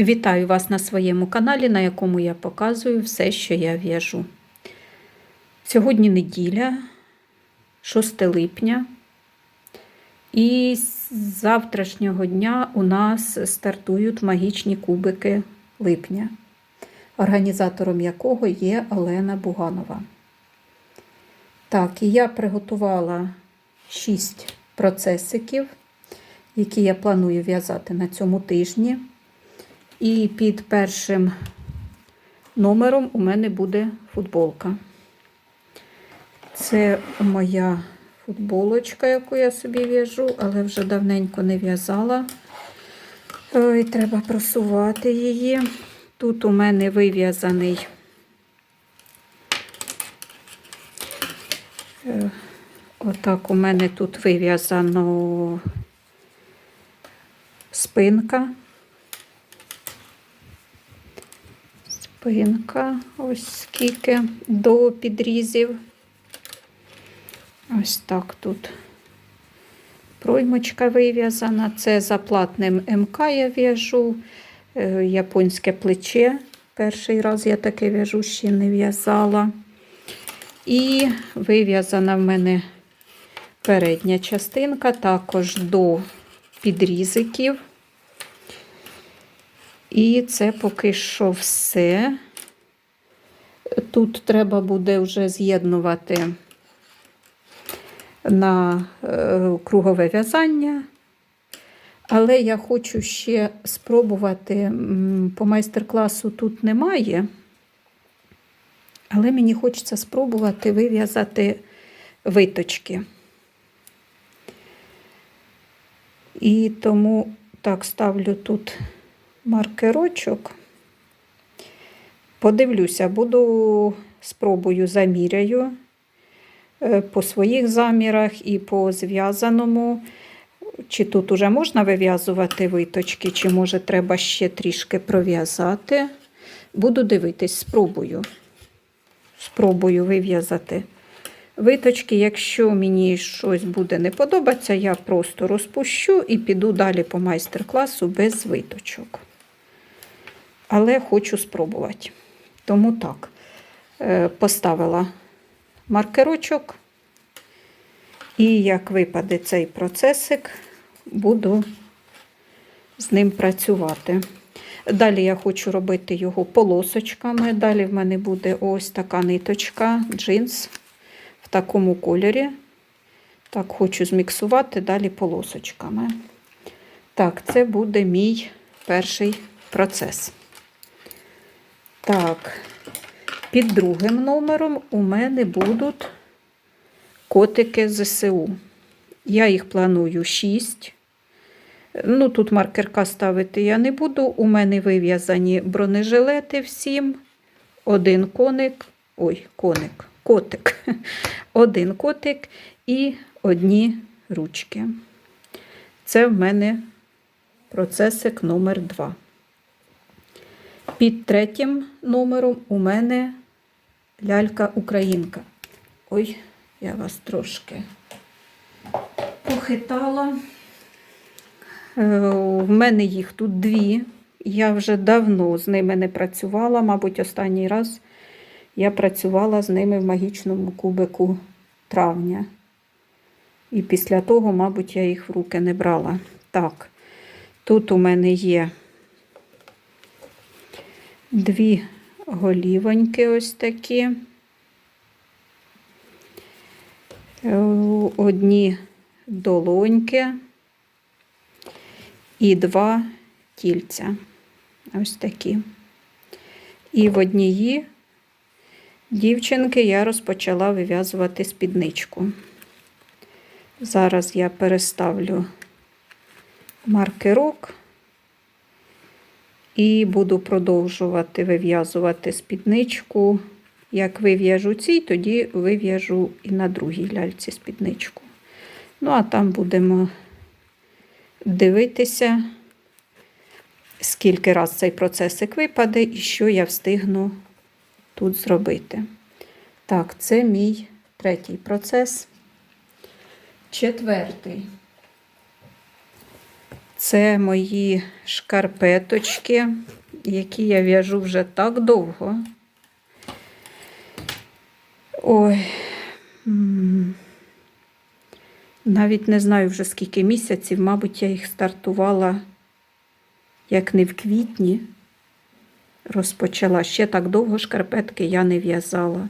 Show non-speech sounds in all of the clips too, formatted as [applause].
Вітаю вас на своєму каналі, на якому я показую все, що я в'яжу. Сьогодні неділя, 6 липня, і з завтрашнього дня у нас стартують магічні кубики липня, організатором якого є Олена Буганова. Так, і я приготувала 6 процесиків, які я планую в'язати на цьому тижні. І під першим номером у мене буде футболка. Це моя футболочка, яку я собі в'яжу, але вже давненько не в'язала. Ой, Треба просувати її. Тут у мене вив'язаний е, отак у мене тут вив'язано спинка. Спинка, ось скільки до підрізів. Ось так тут проймочка вив'язана. Це заплатним МК я в'яжу, е, японське плече. Перший раз я таке в'яжу, ще не в'язала. І вив'язана в мене передня частинка, також до підрізиків. І це поки що все. Тут треба буде вже з'єднувати на е, кругове в'язання, але я хочу ще спробувати, по майстер-класу тут немає, але мені хочеться спробувати вив'язати виточки. І тому так ставлю тут маркерочок. Подивлюся, буду спробую заміряю е, по своїх замірах і по зв'язаному. Чи тут уже можна вив'язувати виточки, чи може треба ще трішки пров'язати. Буду дивитись, спробую. Спробую вив'язати виточки. Якщо мені щось буде не подобатися, я просто розпущу і піду далі по майстер-класу без виточок але хочу спробувати. Тому так, е, поставила маркерочок, і як випаде цей процесик, буду з ним працювати. Далі я хочу робити його полосочками. Далі в мене буде ось така ниточка, джинс в такому кольорі. Так, хочу зміксувати далі полосочками. Так, це буде мій перший процес. Так, під другим номером у мене будуть котики ЗСУ. Я їх планую 6. Ну, тут маркерка ставити я не буду. У мене вив'язані бронежилети всім. Один коник, ой, коник, котик. [laughs] Один котик і одні ручки. Це в мене процесик номер 2. Під третім номером у мене лялька-українка. Ой, я вас трошки похитала. Е, мене їх тут дві. Я вже давно з ними не працювала, мабуть, останній раз я працювала з ними в магічному кубику травня. І після того, мабуть, я їх в руки не брала. Так, тут у мене є дві голівоньки ось такі, е, одні долоньки і два тільця. Ось такі. І в одній дівчинки я розпочала вив'язувати спідничку. Зараз я переставлю маркерок і буду продовжувати вив'язувати спідничку. Як вив'яжу цій, тоді вив'яжу і на другій ляльці спідничку. Ну, а там будемо дивитися, скільки раз цей процесик випаде і що я встигну тут зробити. Так, це мій третій процес. Четвертий. Це мої шкарпеточки, які я в'яжу вже так довго. Ой. Навіть не знаю вже скільки місяців, мабуть, я їх стартувала як не в квітні. Розпочала. Ще так довго шкарпетки я не в'язала.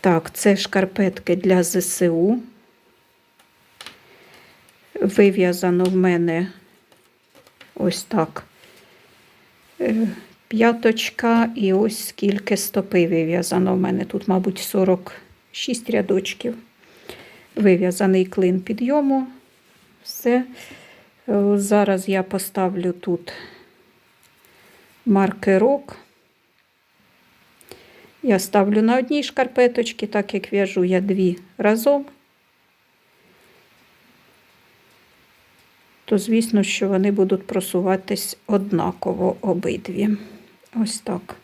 Так, це шкарпетки для ЗСУ. Вив'язано в мене ось так. Е, П'яточка і ось скільки стопи вив'язано в мене. Тут, мабуть, 46 рядочків. Вив'язаний клин підйому. Все. Е, Зараз я поставлю тут маркерок. Я ставлю на одній шкарпеточці, так як в'яжу я дві разом. То, звісно, що вони будуть просуватись однаково обидві. Ось так.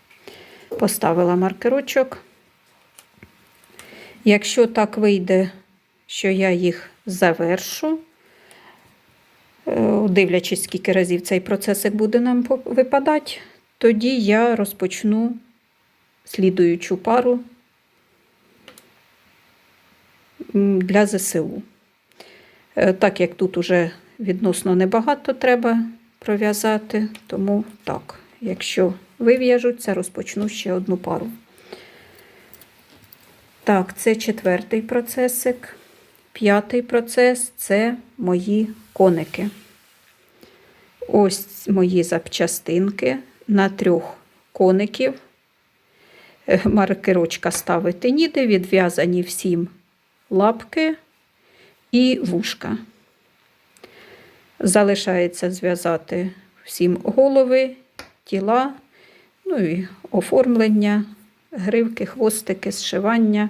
Поставила маркерочок. Якщо так вийде, що я їх завершу, е, дивлячись, скільки разів цей процесик буде нам випадати, тоді я розпочну слідуючу пару для ЗСУ. Е, Так як тут уже відносно небагато треба пров'язати, тому так, якщо вив'яжуться, розпочну ще одну пару. Так, це четвертий процесик. П'ятий процес це мої коники. Ось мої запчастинки на трьох коників. Е, Маркерочка ставити ніде, відв'язані всім лапки і вушка. Залишається зв'язати всім голови, тіла, ну і оформлення, гривки, хвостики, зшивання.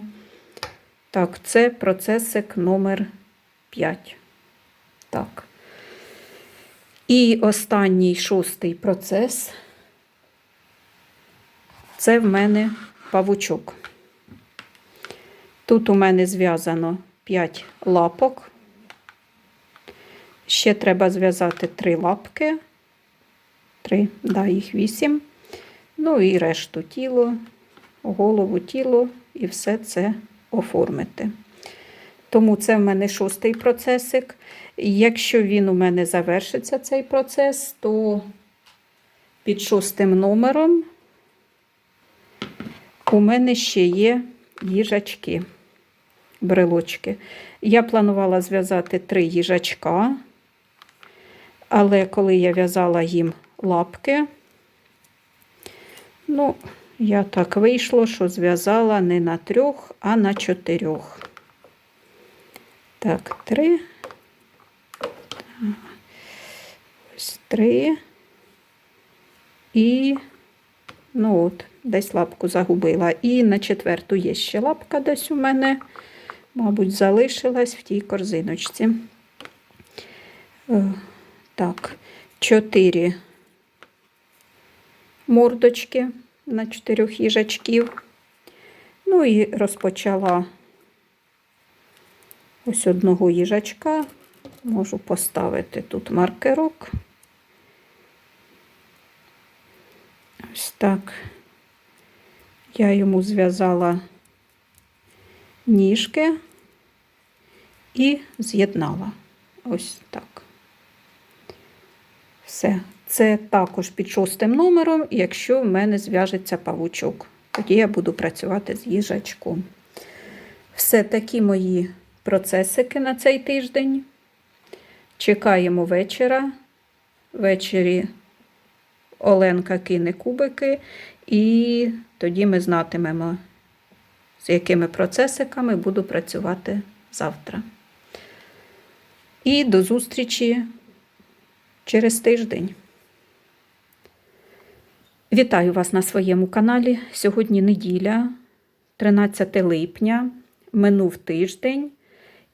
Так, це процесик номер 5. Так. І останній шостий процес це в мене павучок. Тут у мене зв'язано 5 лапок. Ще треба зв'язати 3 лапки. 3, да, їх 8. Ну і решту тіло, голову, тіло і все це оформити. Тому це в мене шостий процесик. Якщо він у мене завершиться, цей процес, то під шостим номером у мене ще є їжачки, брелочки. Я планувала зв'язати три їжачка, але коли я в'язала їм лапки, ну, я так вийшло, що зв'язала не на трьох, а на чотирьох. Так, три. Ось три. І, ну от, десь лапку загубила. І на четверту є ще лапка десь у мене, мабуть, залишилась в тій корзиночці. Так, чотири мордочки на чотирьох їжачків. Ну і розпочала ось одного їжачка. Можу поставити тут маркерок. Ось так. Я йому зв'язала ніжки і з'єднала. Ось так. Все. Це також під шостим номером, якщо в мене зв'яжеться павучок. Тоді я буду працювати з їжачком. Все такі мої процесики на цей тиждень. Чекаємо вечора. Ввечері Оленка кине кубики, і тоді ми знатимемо, з якими процесиками буду працювати завтра. І до зустрічі через тиждень. Вітаю вас на своєму каналі. Сьогодні неділя, 13 липня, минув тиждень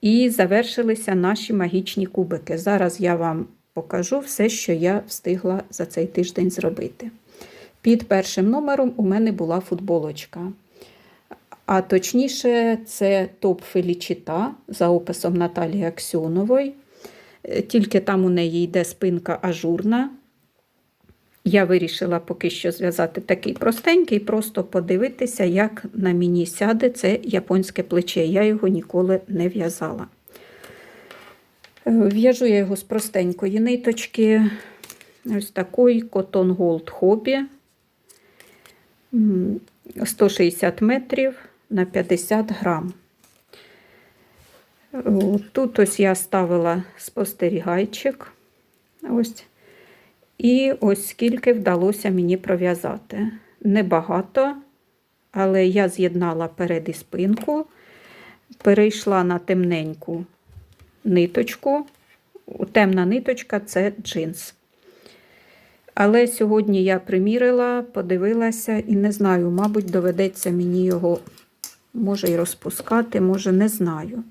і завершилися наші магічні кубики. Зараз я вам покажу все, що я встигла за цей тиждень зробити. Під першим номером у мене була футболочка. А точніше, це топ Фелічіта за описом Наталії Аксьонової. Е, Тільки там у неї йде спинка ажурна. Я вирішила поки що зв'язати такий простенький, просто подивитися, як на мені сяде це японське плече. Я його ніколи не в'язала. Е, В'яжу я його з простенької ниточки, ось такої Cotton Gold Hobby. 160 метрів на 50 грам. Тут ось я ставила спостерігайчик. Ось. І ось скільки вдалося мені пров'язати. Небагато, але я з'єднала перед і спинку, перейшла на темненьку ниточку. Темна ниточка це джинс. Але сьогодні я примірила, подивилася і не знаю, мабуть, доведеться мені його, може, і розпускати, може, не знаю.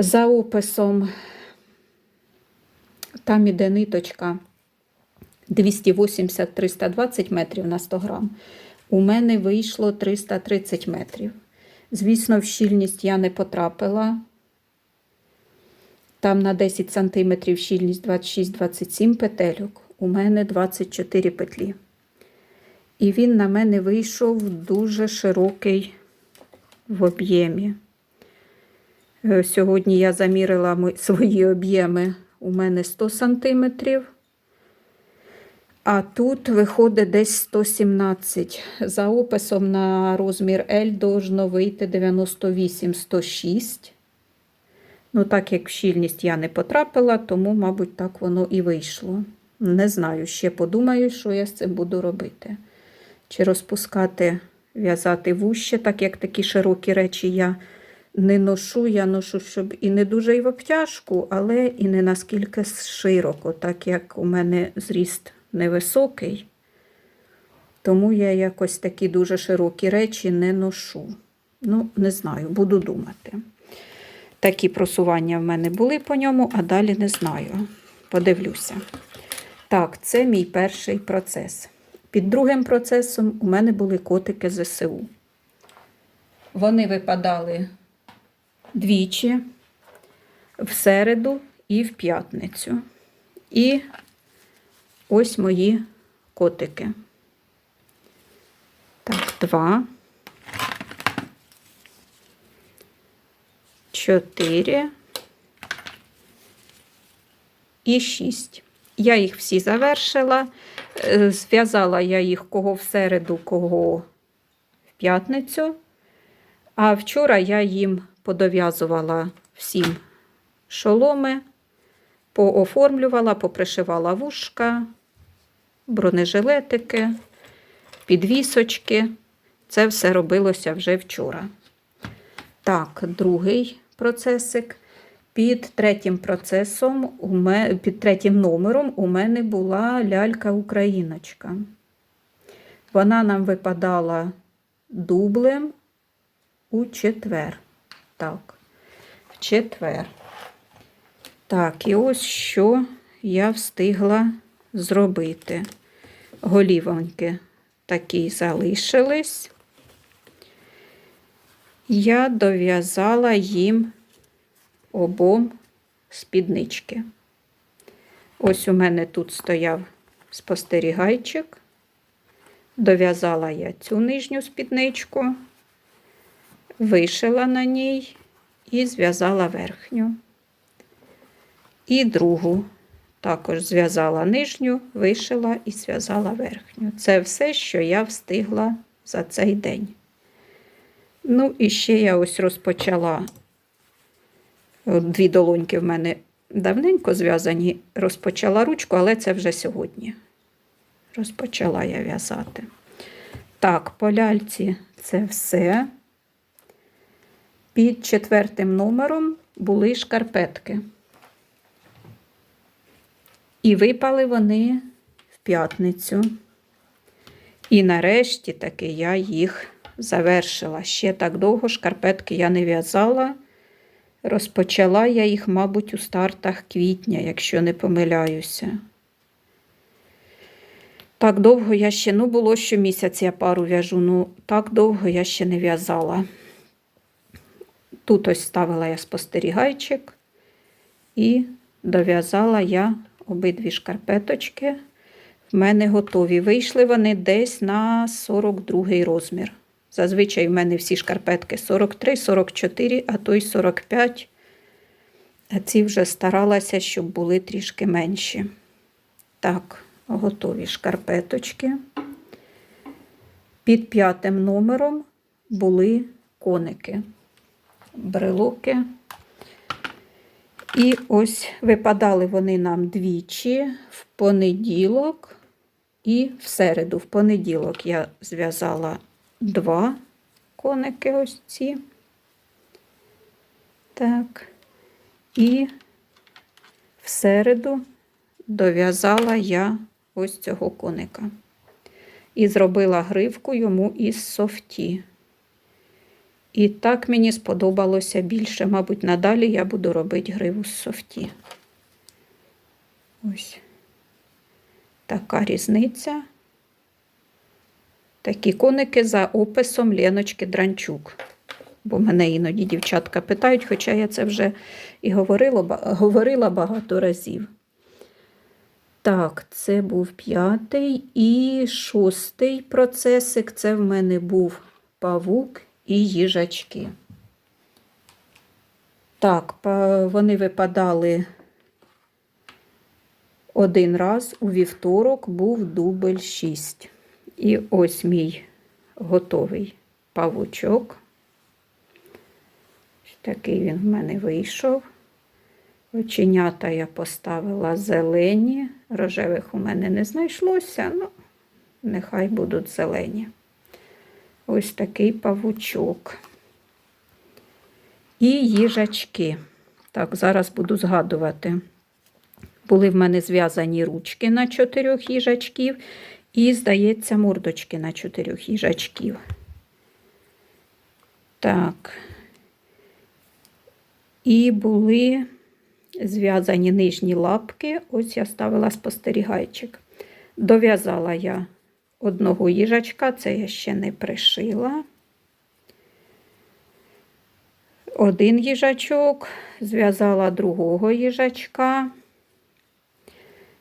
За описом там іде ниточка 280-320 метрів на 100 грам. У мене вийшло 330 метрів. Звісно, в щільність я не потрапила. Там на 10 см щільність 26-27 петельок. У мене 24 петлі. І він на мене вийшов дуже широкий в об'ємі. Е, Сьогодні я замірила свої об'єми. У мене 100 см. А тут виходить десь 117. За описом на розмір L должно вийти 98-106. Ну, так як в щільність я не потрапила, тому, мабуть, так воно і вийшло. Не знаю, ще подумаю, що я з цим буду робити. Чи розпускати, в'язати вуще, так як такі широкі речі я не ношу. Я ношу, щоб і не дуже і в обтяжку, але і не наскільки широко, так як у мене зріст невисокий. Тому я якось такі дуже широкі речі не ношу. Ну, не знаю, буду думати. Такі просування в мене були по ньому, а далі не знаю. Подивлюся. Так, це мій перший процес. Під другим процесом у мене були котики ЗСУ. Вони випадали двічі в середу і в п'ятницю. І ось мої котики. Так, два. Чотири і шість. Я їх всі завершила. Е, Зв'язала я їх кого в середу, кого в п'ятницю. А вчора я їм подов'язувала всім шоломи, пооформлювала, попришивала вушка, бронежилетики, підвісочки. Це все робилося вже вчора. Так, другий процесик. Під третім процесом, під третім номером у мене була лялька-україночка. Вона нам випадала дублем у четвер. Так, в четвер. Так, і ось що я встигла зробити. Голівоньки такі залишились. Я дов'язала їм обом спіднички. Ось у мене тут стояв спостерігайчик. Дов'язала я цю нижню спідничку, вишила на ній і зв'язала верхню. І другу також зв'язала нижню, вишила і зв'язала верхню. Це все, що я встигла за цей день. Ну, і ще я ось розпочала. Дві долоньки в мене давненько зв'язані. Розпочала ручку, але це вже сьогодні. Розпочала я в'язати. Так, по ляльці це все. Під четвертим номером були шкарпетки. І випали вони в п'ятницю. І нарешті таки я їх завершила. Ще так довго шкарпетки я не в'язала. Розпочала я їх, мабуть, у стартах квітня, якщо не помиляюся. Так довго я ще, ну, було щомісяць я пару в'яжу, ну так довго я ще не в'язала. Тут ось ставила я спостерігайчик І дов'язала я обидві шкарпеточки. В мене готові. Вийшли вони десь на 42 розмір. Зазвичай в мене всі шкарпетки 43, 44, а то й 45. А ці вже старалася, щоб були трішки менші. Так, готові шкарпеточки. Під п'ятим номером були коники, брелоки. І ось випадали вони нам двічі в понеділок і в середу. В понеділок я зв'язала два коники ось ці. Так. І в середу дов'язала я ось цього коника. І зробила гривку йому із софті. І так мені сподобалося більше. Мабуть, надалі я буду робити гриву з софті. Ось така різниця. Такі коники за описом Леночки Дранчук. Бо мене іноді дівчатка питають, хоча я це вже і говорила, говорила багато разів. Так, це був п'ятий і шостий процесик. Це в мене був павук і їжачки. Так, вони випадали один раз у вівторок був дубль 6. І ось мій готовий павучок. Такий він в мене вийшов. Оченята я поставила зелені, рожевих у мене не знайшлося, ну, нехай будуть зелені. Ось такий павучок. І їжачки. Так, зараз буду згадувати. Були в мене зв'язані ручки на чотирьох їжачків, і, здається, мордочки на чотирьох їжачків. Так. І були зв'язані нижні лапки. Ось я ставила спостерігайчик. Дов'язала я одного їжачка, це я ще не пришила. Один їжачок, зв'язала другого їжачка.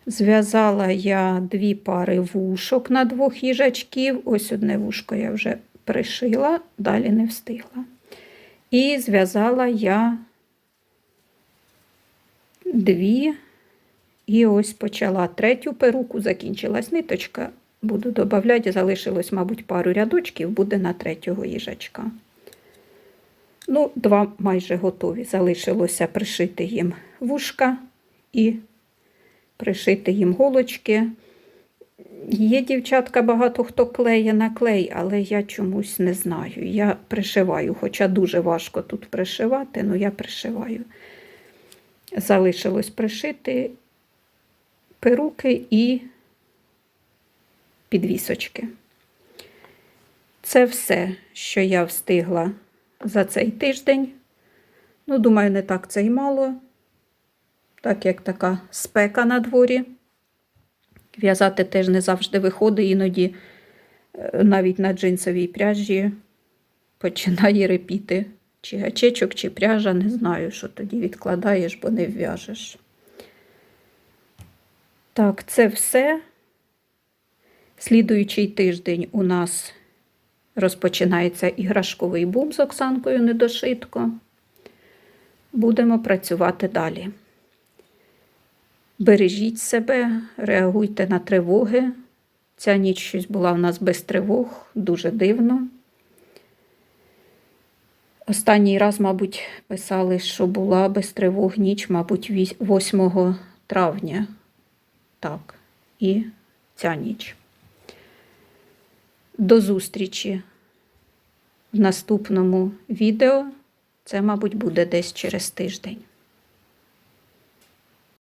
Зв'язала я дві пари вушок на двох їжачків. Ось одне вушко я вже пришила, далі не встигла. І зв'язала я дві, і ось почала третю перуку, закінчилась ниточка. Буду додавати, залишилось, мабуть, пару рядочків, буде на третього їжачка. Ну, два майже готові. Залишилося пришити їм вушка і пришити їм голочки. Є дівчатка, багато хто клеє на клей, але я чомусь не знаю. Я пришиваю, хоча дуже важко тут пришивати, але я пришиваю. Залишилось пришити перуки і підвісочки. Це все, що я встигла за цей тиждень. Ну, думаю, не так це й мало, так як така спека на дворі. В'язати теж не завжди виходить, іноді е, навіть на джинсовій пряжі починає репіти. Чи гачечок, чи пряжа, не знаю, що тоді відкладаєш, бо не в'яжеш. Так, це все. Слідуючий тиждень у нас розпочинається іграшковий бум з Оксанкою недошитко. Будемо працювати далі. Бережіть себе, реагуйте на тривоги. Ця ніч щось була у нас без тривог, дуже дивно. Останній раз, мабуть, писали, що була без тривог ніч, мабуть, 8 травня. Так, і ця ніч. До зустрічі в наступному відео. Це, мабуть, буде десь через тиждень.